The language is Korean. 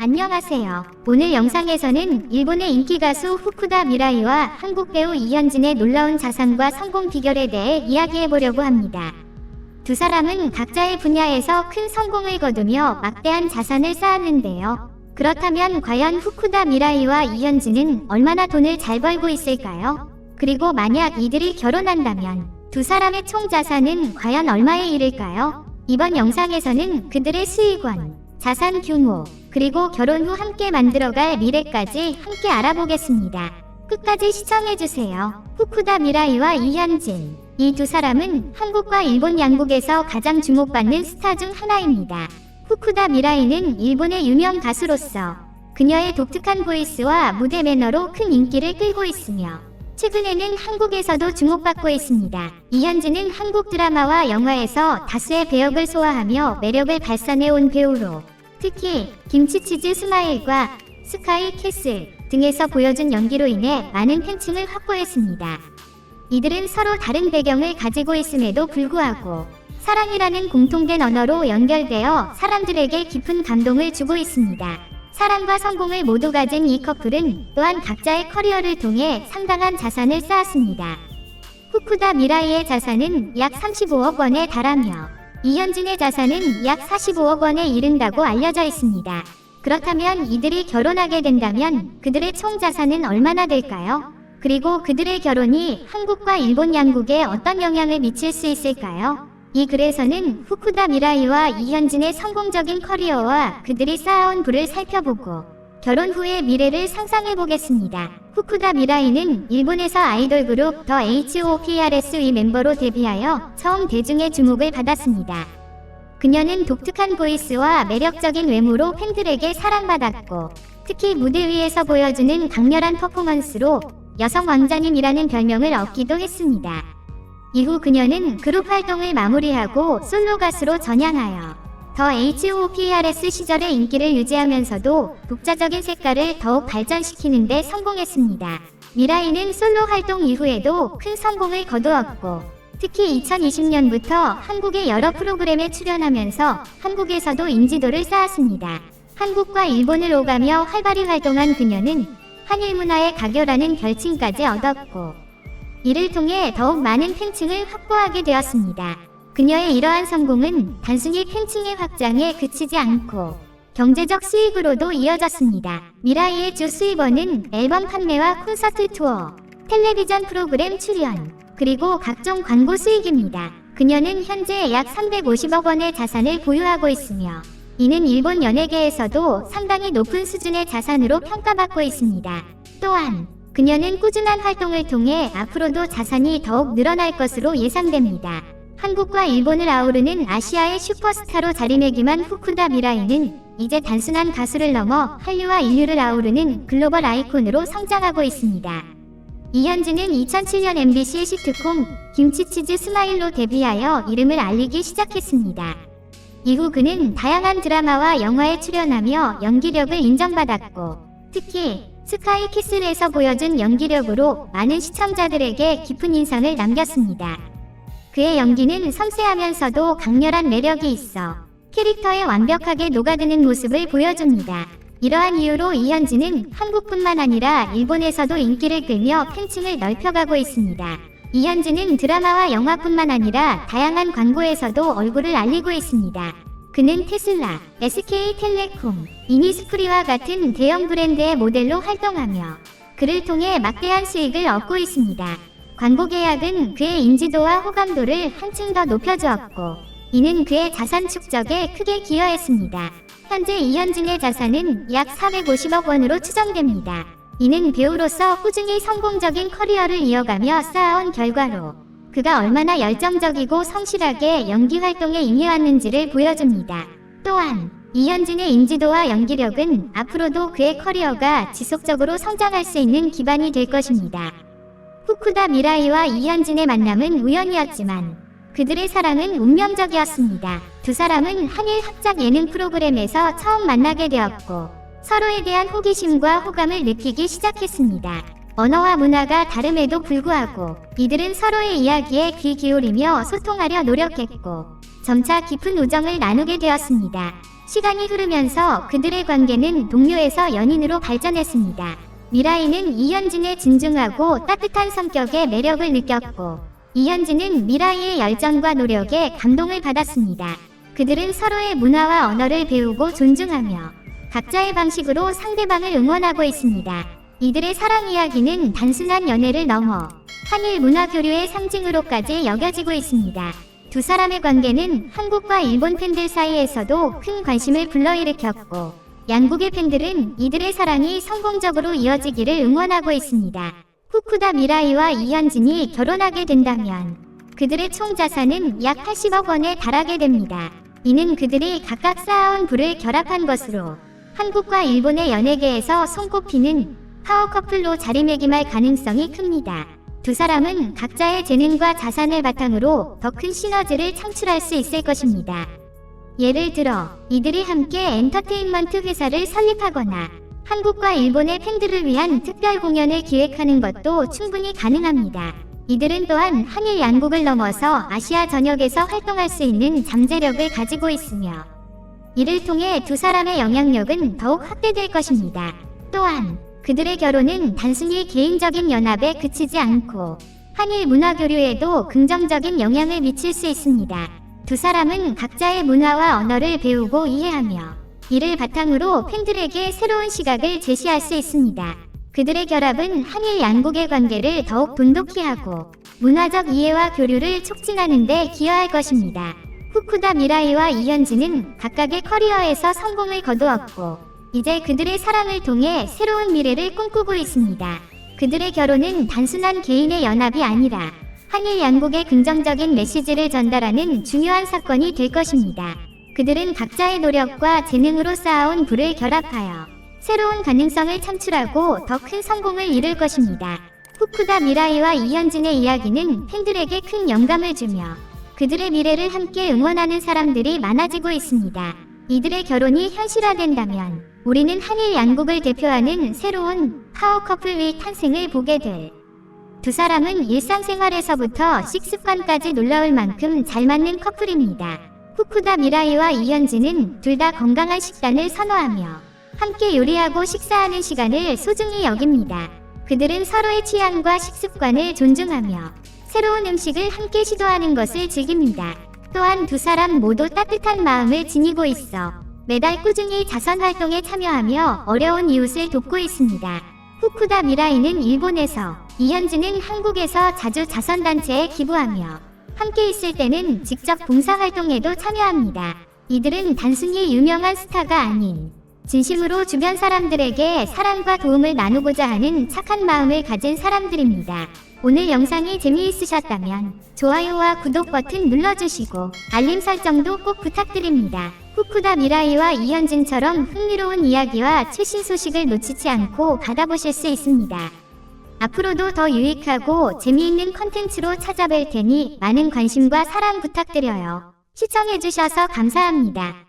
안녕하세요. 오늘 영상에서는 일본의 인기 가수 후쿠다 미라이와 한국 배우 이현진의 놀라운 자산과 성공 비결에 대해 이야기해보려고 합니다. 두 사람은 각자의 분야에서 큰 성공을 거두며 막대한 자산을 쌓았는데요. 그렇다면 과연 후쿠다 미라이와 이현진은 얼마나 돈을 잘 벌고 있을까요? 그리고 만약 이들이 결혼한다면 두 사람의 총 자산은 과연 얼마에 이를까요? 이번 영상에서는 그들의 수익원, 자산 규모, 그리고 결혼 후 함께 만들어갈 미래까지 함께 알아보겠습니다. 끝까지 시청해주세요. 후쿠다 미라이와 이현진. 이 두 사람은 한국과 일본 양국에서 가장 주목받는 스타 중 하나입니다. 후쿠다 미라이는 일본의 유명 가수로서 그녀의 독특한 보이스와 무대 매너로 큰 인기를 끌고 있으며 최근에는 한국에서도 주목받고 있습니다. 이현진은 한국 드라마와 영화에서 다수의 배역을 소화하며 매력을 발산해온 배우로 특히 김치치즈 스마일과 스카이 캐슬 등에서 보여준 연기로 인해 많은 팬층을 확보했습니다. 이들은 서로 다른 배경을 가지고 있음에도 불구하고 사랑이라는 공통된 언어로 연결되어 사람들에게 깊은 감동을 주고 있습니다. 사랑과 성공을 모두 가진 이 커플은 또한 각자의 커리어를 통해 상당한 자산을 쌓았습니다. 후쿠다 미라이의 자산은 약 35억 원에 달하며 이현진의 자산은 약 45억 원에 이른다고 알려져 있습니다. 그렇다면 이들이 결혼하게 된다면 그들의 총 자산은 얼마나 될까요? 그리고 그들의 결혼이 한국과 일본 양국에 어떤 영향을 미칠 수 있을까요? 이 글에서는 후쿠다 미라이와 이현진의 성공적인 커리어와 그들이 쌓아온 부를 살펴보고 결혼 후의 미래를 상상해 보겠습니다. 후쿠다 미라이는 일본에서 아이돌 그룹 더 HOPRS의 멤버로 데뷔하여 처음 대중의 주목을 받았습니다. 그녀는 독특한 보이스와 매력적인 외모로 팬들에게 사랑받았고 특히 무대 위에서 보여주는 강렬한 퍼포먼스로 여성 왕자님이라는 별명을 얻기도 했습니다. 이후 그녀는 그룹 활동을 마무리하고 솔로 가수로 전향하여 더 HOPRS 시절의 인기를 유지하면서도 독자적인 색깔을 더욱 발전시키는 데 성공했습니다. 미라이는 솔로 활동 이후에도 큰 성공을 거두었고 특히 2020년부터 한국의 여러 프로그램에 출연하면서 한국에서도 인지도를 쌓았습니다. 한국과 일본을 오가며 활발히 활동한 그녀는 한일 문화의 가교라는 별칭까지 얻었고 이를 통해 더욱 많은 팬층을 확보하게 되었습니다. 그녀의 이러한 성공은 단순히 팬층의 확장에 그치지 않고 경제적 수익으로도 이어졌습니다. 미라이의 주 수입원은 앨범 판매와 콘서트 투어, 텔레비전 프로그램 출연, 그리고 각종 광고 수익입니다. 그녀는 현재 약 350억 원의 자산을 보유하고 있으며 이는 일본 연예계에서도 상당히 높은 수준의 자산으로 평가받고 있습니다. 또한 그녀는 꾸준한 활동을 통해 앞으로도 자산이 더욱 늘어날 것으로 예상됩니다. 한국과 일본을 아우르는 아시아의 슈퍼스타로 자리매김한 후쿠다 미라이는 이제 단순한 가수를 넘어 한류와 인류를 아우르는 글로벌 아이콘으로 성장하고 있습니다. 이현진은 2007년 MBC 시트콤 김치치즈 스마일로 데뷔하여 이름을 알리기 시작했습니다. 이후 그는 다양한 드라마와 영화에 출연하며 연기력을 인정받았고 특히 스카이 키슬에서 보여준 연기력으로 많은 시청자들에게 깊은 인상을 남겼습니다. 그의 연기는 섬세하면서도 강렬한 매력이 있어 캐릭터에 완벽하게 녹아드는 모습을 보여줍니다. 이러한 이유로 이현진은 한국뿐만 아니라 일본에서도 인기를 끌며 팬층을 넓혀가고 있습니다. 이현진은 드라마와 영화뿐만 아니라 다양한 광고에서도 얼굴을 알리고 있습니다. 그는 테슬라, SK텔레콤, 이니스프리와 같은 대형 브랜드의 모델로 활동하며 그를 통해 막대한 수익을 얻고 있습니다. 광고 계약은 그의 인지도와 호감도를 한층 더 높여주었고 이는 그의 자산 축적에 크게 기여했습니다. 현재 이현진의 자산은 약 450억 원으로 추정됩니다. 이는 배우로서 꾸준히 성공적인 커리어를 이어가며 쌓아온 결과로 그가 얼마나 열정적이고 성실하게 연기 활동에 임해왔는지를 보여줍니다. 또한 이현진의 인지도와 연기력은 앞으로도 그의 커리어가 지속적으로 성장할 수 있는 기반이 될 것입니다. 후쿠다 미라이와 이현진의 만남은 우연이었지만 그들의 사랑은 운명적이었습니다. 두 사람은 한일 합작 예능 프로그램에서 처음 만나게 되었고 서로에 대한 호기심과 호감을 느끼기 시작했습니다. 언어와 문화가 다름에도 불구하고 이들은 서로의 이야기에 귀 기울이며 소통하려 노력했고 점차 깊은 우정을 나누게 되었습니다. 시간이 흐르면서 그들의 관계는 동료에서 연인으로 발전했습니다. 미라이는 이현진의 진중하고 따뜻한 성격에 매력을 느꼈고 이현진은 미라이의 열정과 노력에 감동을 받았습니다. 그들은 서로의 문화와 언어를 배우고 존중하며 각자의 방식으로 상대방을 응원하고 있습니다. 이들의 사랑 이야기는 단순한 연애를 넘어 한일 문화 교류의 상징으로까지 여겨지고 있습니다. 두 사람의 관계는 한국과 일본 팬들 사이에서도 큰 관심을 불러일으켰고 양국의 팬들은 이들의 사랑이 성공적으로 이어지기를 응원하고 있습니다. 후쿠다 미라이와 이현진이 결혼하게 된다면 그들의 총 자산은 약 80억 원에 달하게 됩니다. 이는 그들이 각각 쌓아온 부를 결합한 것으로 한국과 일본의 연예계에서 손꼽히는 파워 커플로 자리매김할 가능성이 큽니다. 두 사람은 각자의 재능과 자산을 바탕으로 더 큰 시너지를 창출할 수 있을 것입니다. 예를 들어 이들이 함께 엔터테인먼트 회사를 설립하거나 한국과 일본의 팬들을 위한 특별 공연을 기획하는 것도 충분히 가능합니다. 이들은 또한 한일 양국을 넘어서 아시아 전역에서 활동할 수 있는 잠재력을 가지고 있으며 이를 통해 두 사람의 영향력은 더욱 확대될 것입니다. 또한 그들의 결혼은 단순히 개인적인 연합에 그치지 않고 한일 문화 교류에도 긍정적인 영향을 미칠 수 있습니다. 두 사람은 각자의 문화와 언어를 배우고 이해하며 이를 바탕으로 팬들에게 새로운 시각을 제시할 수 있습니다. 그들의 결합은 한일 양국의 관계를 더욱 돈독히 하고 문화적 이해와 교류를 촉진하는 데 기여할 것입니다. 후쿠다 미라이와 이현진은 각각의 커리어에서 성공을 거두었고 이제 그들의 사랑을 통해 새로운 미래를 꿈꾸고 있습니다. 그들의 결혼은 단순한 개인의 연합이 아니라 한일 양국의 긍정적인 메시지를 전달하는 중요한 사건이 될 것입니다. 그들은 각자의 노력과 재능으로 쌓아온 부를 결합하여 새로운 가능성을 창출하고 더 큰 성공을 이룰 것입니다. 후쿠다 미라이와 이현진의 이야기는 팬들에게 큰 영감을 주며 그들의 미래를 함께 응원하는 사람들이 많아지고 있습니다. 이들의 결혼이 현실화된다면 우리는 한일 양국을 대표하는 새로운 파워 커플의 탄생을 보게 될. 두 사람은 일상생활에서부터 식습관까지 놀라울 만큼 잘 맞는 커플입니다. 후쿠다 미라이와 이현진은 둘 다 건강한 식단을 선호하며 함께 요리하고 식사하는 시간을 소중히 여깁니다. 그들은 서로의 취향과 식습관을 존중하며 새로운 음식을 함께 시도하는 것을 즐깁니다. 또한 두 사람 모두 따뜻한 마음을 지니고 있어 매달 꾸준히 자선 활동에 참여하며 어려운 이웃을 돕고 있습니다. 후쿠다 미라이는 일본에서, 이현진은 한국에서 자주 자선단체에 기부하며 함께 있을 때는 직접 봉사활동에도 참여합니다. 이들은 단순히 유명한 스타가 아닌 진심으로 주변 사람들에게 사랑과 도움을 나누고자 하는 착한 마음을 가진 사람들입니다. 오늘 영상이 재미있으셨다면 좋아요와 구독 버튼 눌러주시고 알림 설정도 꼭 부탁드립니다. 후쿠다 미라이와 이현진처럼 흥미로운 이야기와 최신 소식을 놓치지 않고 받아보실 수 있습니다. 앞으로도 더 유익하고 재미있는 컨텐츠로 찾아뵐 테니 많은 관심과 사랑 부탁드려요. 시청해주셔서 감사합니다.